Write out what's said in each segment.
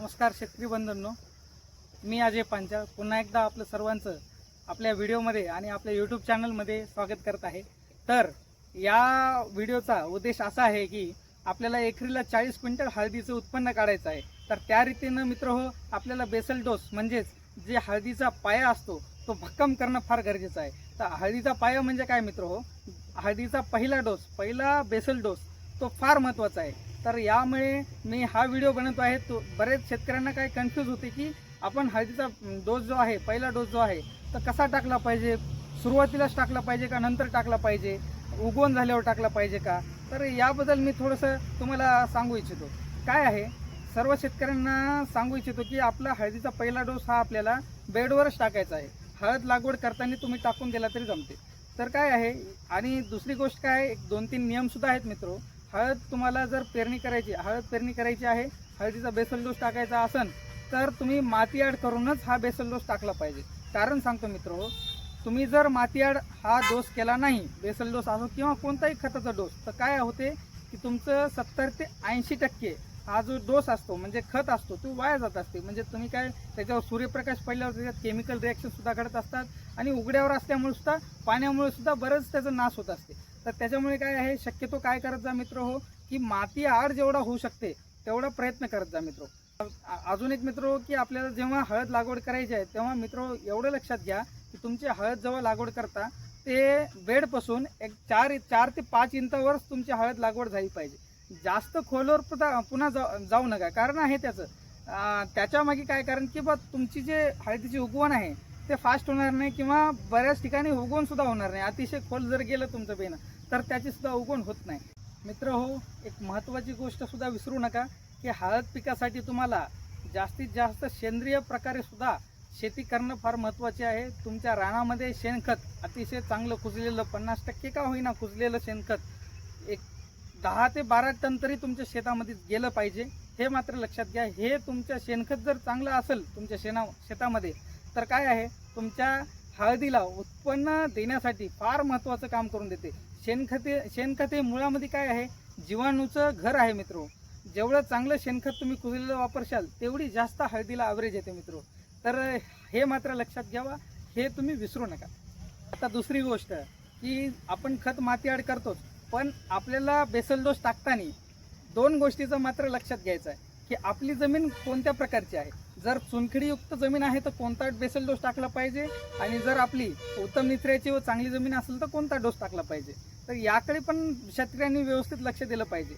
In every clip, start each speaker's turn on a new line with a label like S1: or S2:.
S1: नमस्कार शेतकरी बंधूंनो. मी अजय पांचाळ. पुन्हा एकदा आपलं सर्वांचं आपल्या व्हिडिओमध्ये आणि आपल्या यूट्यूब चॅनलमध्ये स्वागत करत आहे. तर या व्हिडिओचा उद्देश असा आहे की आपल्याला एकरीला चाळीस क्विंटल हळदीचं उत्पन्न काढायचं आहे. तर त्या रीतीनं मित्र हो आपल्याला बेसल डोस म्हणजेच जे हळदीचा पाया असतो तो भक्कम करणं फार गरजेचं आहे. तर हळदीचा पाया म्हणजे काय मित्र हो? हळदीचा पहिला डोस पहिला बेसल डोस तो फार महत्त्वाचा आहे. तर यामुळे मी हा व्हिडिओ बनवतो आहे. तो बरेच शेतकऱ्यांना काय कन्फ्यूज होते की आपण हळदीचा डोस जो आहे पहिला डोस जो आहे तर कसा टाकला पाहिजे? सुरुवातीलाच टाकला पाहिजे का नंतर टाकला पाहिजे? उगवण झाल्यावर टाकला पाहिजे का? तर याबद्दल मी थोडंसं तुम्हाला सांगू इच्छितो. काय आहे? सर्व शेतकऱ्यांना सांगू इच्छितो की आपला हळदीचा पहिला डोस हा आपल्याला बेडवरच टाकायचा आहे. हळद लागवड करताना तुम्ही टाकून दिला तरी जमते. तर काय आहे? आणि दुसरी गोष्ट काय? आहे, एक दोन तीन नियमसुद्धा आहेत मित्र. हळद तुम्हाला जर पेरणी करायची हळद पेरणी करायची आहे हळदीचा बेसल डोस टाकायचा असेल तर तुम्ही माती ॲड करूनच हा बेसल डोस टाकला पाहिजे. कारण सांगतो मित्र तुम्ही जर माती ॲड हा डोस केला नाही बेसल डोस असो किंवा कोणताही खताचा डोस तर काय होते की तुमचं सत्तर ते ऐंशी टक्के हा जो डोस असतो म्हणजे खत असतो तो वाया जात असते. म्हणजे तुम्ही काय त्याच्यावर सूर्यप्रकाश पडल्यावर त्याच्यात केमिकल रिॲक्शन सुद्धा घडत असतात आणि उघड्यावर असल्यामुळे सुद्धा पाण्यामुळे सुद्धा बरंच त्याचा नाश होत असते. तर त्याच्यामुळे काय आहे शक्यतो काय करत जा मित्र हो की माती आड जेवढा होऊ शकते तेवढा प्रयत्न करत जा मित्र हो. अजून एक मित्र हो, की आपल्याला जेव्हा हळद लागवड करायची आहे तेव्हा मित्र हो, एवढं लक्षात घ्या की तुमची हळद जेव्हा लागवड करता ते बेडपासून एक चार चार ते पाच इंचावरच तुमची हळद लागवड झाली पाहिजे. जास्त खोलवर पुन्हा पुन्हा जा- जाऊ नका. कारण आहे त्याचं. त्याच्यामागे काय कारण की बा तुमची जे हळदीची उगवण आहे ते फास्ट होणार नाही किंवा बऱ्याच ठिकाणी उगवण सुद्धा होणार नाही. अतिशय खोल जर गेलं तुमचं बेनं तर त्याची सुद्धा उगवण होत नाही. मित्र हो एक महत्त्वाची गोष्ट सुद्धा विसरू नका की हळद पिकासाठी तुम्हाला जास्तीत जास्त सेंद्रिय प्रकारे सुद्धा शेती करणं फार महत्त्वाचे आहे. तुमच्या रानामध्ये शेणखत अतिशय चांगलं कुजलेलं पन्नास टक्के का होईना कुजलेलं शेणखत एक दहा ते बारा टन तरी तुमच्या शेतामध्ये गेलं पाहिजे. हे मात्र लक्षात घ्या हे तुमच्या शेणखत जर चांगलं असेल तुमच्या शेणा शेतामध्ये तर काय आहे तुमच्या हळदीला उत्पन्न देण्यासाठी फार महत्त्वाचं काम करून देते. शेणखते शेणखत हे मुळामध्ये काय आहे जीवाणूचं घर आहे मित्रो. जेवढं चांगलं शेणखत तुम्ही कुजलेलं वापरशाल तेवढी जास्त हळदीला ॲव्हरेज येते मित्रो. तर हे मात्र लक्षात घ्यावा हे तुम्ही विसरू नका. आता दुसरी गोष्ट की आपण खत माती आड करतोच पण आपल्याला बेसल डोस टाकताना दोन गोष्टीचं मात्र लक्षात घ्यायचं आहे की आपली जमीन कोणत्या प्रकारची आहे. जर चुनखडीयुक्त जमीन आहे तर कोणता बेसल डोस टाकला पाहिजे? आणि जर आपली उत्तम निचऱ्याची व चांगली जमीन असेल तर कोणता डोस टाकला पाहिजे? तर याकडे पण शेतकऱ्यांनी व्यवस्थित लक्ष दिलं पाहिजे.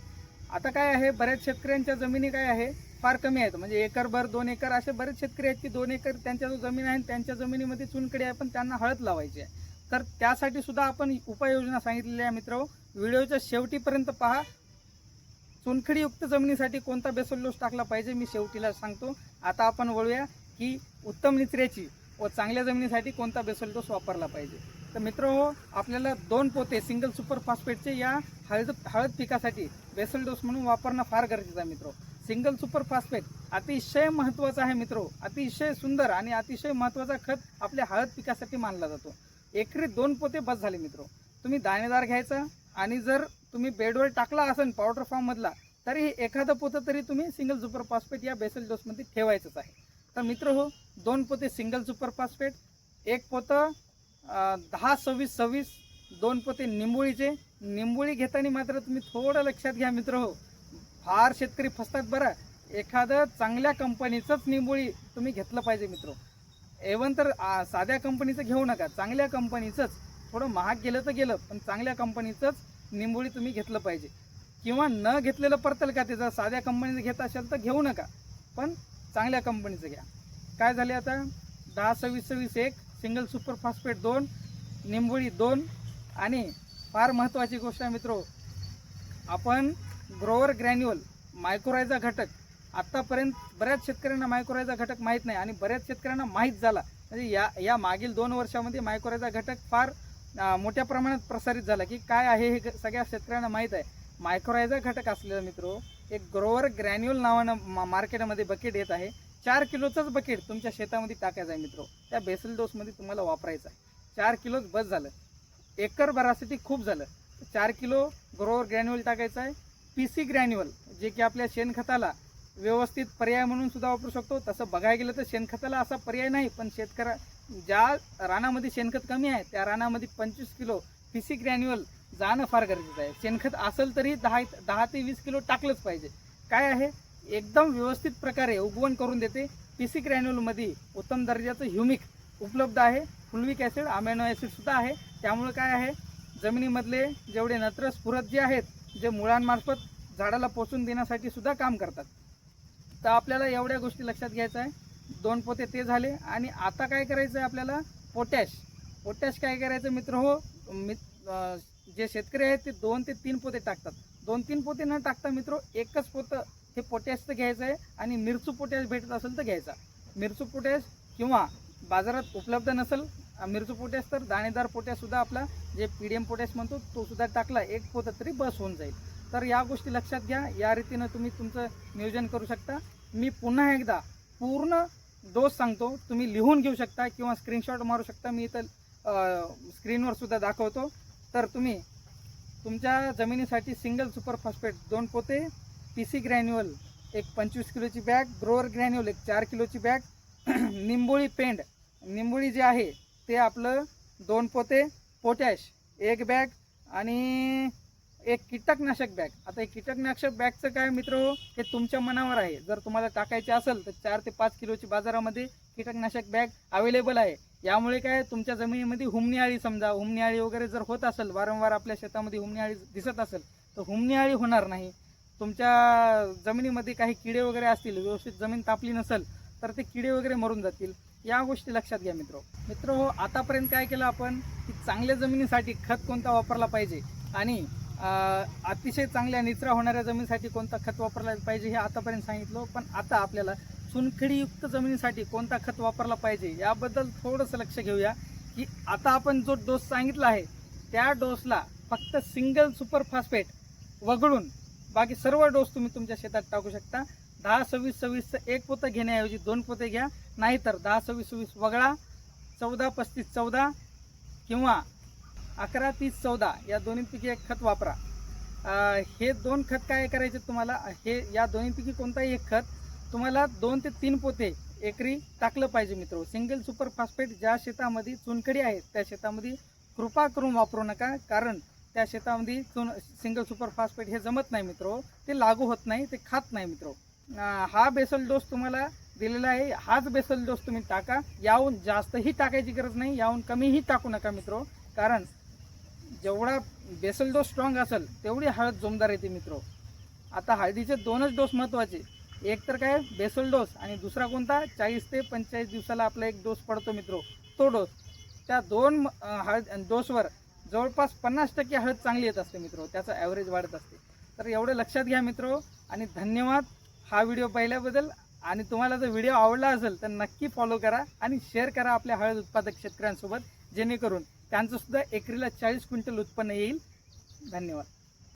S1: आता काय आहे? बऱ्याच शेतकऱ्यांच्या जमिनी काय आहे? फार कमी आहेत. म्हणजे एकरभर दोन एकर असे बरेच शेतकरी आहेत की दोन एकर त्यांच्या जो जमीन आहे त्यांच्या जमिनीमध्ये चुनखडी आहे पण त्यांना हळद लावायची आहे. तर त्यासाठी सुद्धा आपण उपाययोजना सांगितलेल्या आहे मित्र व्हिडिओच्या शेवटीपर्यंत पहा. चुनखडीयुक्त जमिनीसाठी कोणता बेसल डोस टाकला पाहिजे? मी शेवटीला सांगतो. आता आपण वळूया की उत्तम निचऱ्याची व चांगल्या जमिनीसाठी कोणता बेसल डोस वापरला पाहिजे. तर मित्र हो आपल्याला दोन पोते सिंगल सुपर फॉस्फेटचे या हळद हळद पिकासाठी बेसल डोस म्हणून वापरणं फार गरजेचं आहे मित्र सिंगल सुपर फॉस्फेट अतिशय महत्त्वाचा आहे मित्र हो. अतिशय सुंदर आणि अतिशय महत्त्वाचा खत आपल्या हळद पिकासाठी मानला जातो. एकरी दोन पोते बस झाले मित्र हो. तुम्ही दाणेदार घ्यायचा आणि जर तुम्ही बेडवर टाकला असेल पावडर फॉर्ममधला तरी एखादं पोतं तरी तुम्ही सिंगल सुपर फॉस्फेट या बेसल डोसमध्ये ठेवायचंच आहे. तर मित्र हो दोन पोते सिंगल सुपर फॉस्फेट एक पोतं दहा सव्वीस सव्वीस दोन पोते निंबोळीचे. निंबोळी घेताना मात्र तुम्ही थोडं लक्षात घ्या मित्र हो. फार शेतकरी फसतात बरं. एखादं चांगल्या कंपनीचंच निंबोळी तुम्ही घेतलं पाहिजे मित्र हो. एवन तर साध्या कंपनीचं घेऊ नका. चांगल्या कंपनीचंच थोडं महाग गेलं तर गेलं पण चांगल्या कंपनीचंच निंबोळी तुम्ही घेतलं पाहिजे. किंवा न घेतलेलं परतल का ते जर साध्या कंपनीचं घेत असेल तर घेऊ नका. पण चांगल्या कंपनीचं घ्या. काय झाले आता? दहा सव्वीस सव्वीस एक सिंगल सुपर फॉस्फेट दोन निंबोळी दोन आणि फार महत्त्वाची गोष्ट आहे मित्रो आपण ग्रोवर ग्रॅन्युअल मायक्रोरायझा घटक आत्तापर्यंत बऱ्याच शेतकऱ्यांना मायक्रोरायझा घटक माहीत नाही आणि बऱ्याच शेतकऱ्यांना माहीत झाला. म्हणजे या या मागील दोन वर्षामध्ये मायक्रोरायझा घटक फार मोठ्या प्रमाणात प्रसारित झाला. की काय आहे हे सगळ्या शेतकऱ्यांना माहीत आहे. मायक्रोरायझा घटक असलेला मित्रो एक ग्रोवर ग्रॅन्युअल नावानं मा मार्केटमध्ये बकेट येत आहे. चार किलोचंच बकेट तुमच्या शेतामध्ये टाकायचं आहे मित्रो. त्या बेसल डोसमध्ये तुम्हाला वापरायचं आहे. चार किलोच बस झालं. एकर भरासाठी खूप झालं. चार किलो ग्रोवर ग्रॅन्युअल टाकायचं आहे. पी सी ग्रॅन्युअल जे की आपल्या शेणखताला व्यवस्थित पर्याय म्हणून सुद्धा वापरू शकतो. तसं बघायला गेलं तर शेणखताला असा पर्याय नाही पण शेतकऱ्या ज्या रानामध्ये शेणखत कमी आहे त्या रानामध्ये पंचवीस किलो फिसी ग्रॅन्युअल जाणं फार गरजेचं आहे. शेणखत असेल तरी दहा दहा ते वीस किलो टाकलंच पाहिजे. काय आहे? एकदम व्यवस्थित प्रकारे उगवण करून देते. पीसी ग्रॅन्युअलमध्ये उत्तम दर्जाचं ह्युमिक उपलब्ध आहे. फुलविक ॲसिड अमेनो ॲसिडसुद्धा आहे. त्यामुळे काय आहे? जमिनीमधले जेवढे नत्र स्फुरत जे आहेत जे मुळांमार्फत झाडाला पोचून देण्यासाठी सुद्धा काम करतात. तर आपल्याला एवढ्या गोष्टी लक्षात घ्यायचं आहे. दोन पोते ते झाले आणि आता काय करायचं आहे आपल्याला? पोटॅश पोटॅश काय करायचं मित्र हो? मित जे शेतकरी आहेत ते दोन ते तीन पोते टाकतात. दोन तीन पोते न टाकता मित्र एकच पोतं हे पोटॅशचं घ्यायचं आहे आणि मिरचू पोटॅश भेटत असेल तर घ्यायचा. मिरचू पोटॅश किंवा बाजारात उपलब्ध नसेल मिरचू पोटॅश तर दाणेदार पोटॅश आपला J P D M potash म्हणतो तो सुद्धा टाकला एक पोतं तरी बस होऊन जाईल. तर या गोष्टी लक्षात घ्या या रीतीनं तुम्ही तुमचं नियोजन करू शकता. मी पुन्हा एकदा पूर्ण डोस सांगतो तुम्ही लिहून घेऊ शकता किंवा स्क्रीनशॉट मारू शकता. मी इथं स्क्रीनवर सुद्धा दाखवतो. तर तुम्ही तुमच्या जमिनीसाठी सिंगल सुपर फॉस्फेट दोन पोते पी सी ग्रॅन्युअल एक पंचवीस किलोची बॅग ग्रोअर ग्रॅन्युअल एक चार किलोची बॅग निंबोळी पेंड. निंबोळी जे आहे ते आपलं दोन पोते पोटॅश एक बॅग आणि एक कीटकनाशक बॅग. आता हे कीटकनाशक बॅगचं काय मित्र हो हे तुमच्या मनावर आहे. जर तुम्हाला टाकायचे असेल तर चार ते पाच किलोची बाजारामध्ये कीटकनाशक बॅग अवेलेबल आहे. यामुळे काय तुमच्या जमिनीमध्ये हुमणी समजा हुमणी वगैरे जर होत असेल वारंवार आपल्या शेतामध्ये हुमणीआळी दिसत असेल तर हुमणी होणार नाही. तुमच्या जमिनीमध्ये काही किडे वगैरे असतील व्यवस्थित जमीन तापली नसेल तर ते किडे वगैरे मरून जातील. या गोष्टी लक्षात घ्या मित्र हो. मित्र हो आतापर्यंत काय केलं आपण? की चांगल्या जमिनीसाठी खत कोणता वापरला पाहिजे? आणि अतिशय चांगल्या निचरा होणाऱ्या जमिनीसाठी कोणता खत वापरला पाहिजे हे आतापर्यंत सांगितलं. पण आता आपल्याला चुनखडीयुक्त जमिनीसाठी कोणता खत वापरला पाहिजे याबद्दल थोडंसं लक्ष घेऊया की आता आपण जो डोस सांगितला आहे त्या डोसला फक्त सिंगल सुपर फॉस्फेट वगळून बाकी सर्व डोस तुम्ही तुमच्या शेतात टाकू शकता. दहा सव्वीस सव्वीसचं एक पोतं घेण्याऐवजी दोन पोते घ्या. नाहीतर दहा सव्वीस सव्वीस वगळा चौदा पस्तीस चौदा किंवा अकरा तीस चौदा या दोन्हीपैकी एक खत वापरा. हे दोन खत काय करायचे तुम्हाला? हे या दोन्हीपैकी कोणताही एक खत तुम्हाला दोन ते तीन पोते एकरी टाकलं पाहिजे मित्र. सिंगल सुपर फॉस्फेट ज्या शेतामध्ये चुनखडी आहे त्या शेतामध्ये कृपा करून वापरू नका कारण त्या शेतामध्ये चुन सिंगल सुपर फॉस्फेट हे जमत नाही मित्र. ते लागू होत नाही ते खात नाही मित्र. हा बेसल डोस तुम्हाला दिलेला आहे. हाच बेसल डोस तुम्ही टाका. याहून जास्तही टाकायची गरज नाही याहून कमीही टाकू नका मित्र. कारण जेवढा बेसल डोस स्ट्रॉंग असेल तेवढी हळद जोमदार येते मित्र. आता हळदीचे दोनच डोस महत्त्वाचे एक तर काय बेसल डोस आणि दुसरा कोणता? चाळीस ते पंचेचाळीस दिवसाला आपला एक डोस पडतो मित्र. तो डोस त्या दोन हळद डोसवर जवळपास पन्नास टक्के हळद चांगली येत असते मित्र. त्याचा ॲव्हरेज वाढत असते. तर एवढं लक्षात घ्या मित्र आणि धन्यवाद. हा व्हिडिओ पाहिल्याबद्दल आणि तुम्हाला जर व्हिडिओ आवडला असेल तर नक्की फॉलो करा आणि शेअर करा आपल्या हळद उत्पादक शेतकऱ्यांसोबत जेणेकरून त्यांचंसुद्धा एकरीला चाळीस क्विंटल उत्पन्न येईल. धन्यवाद.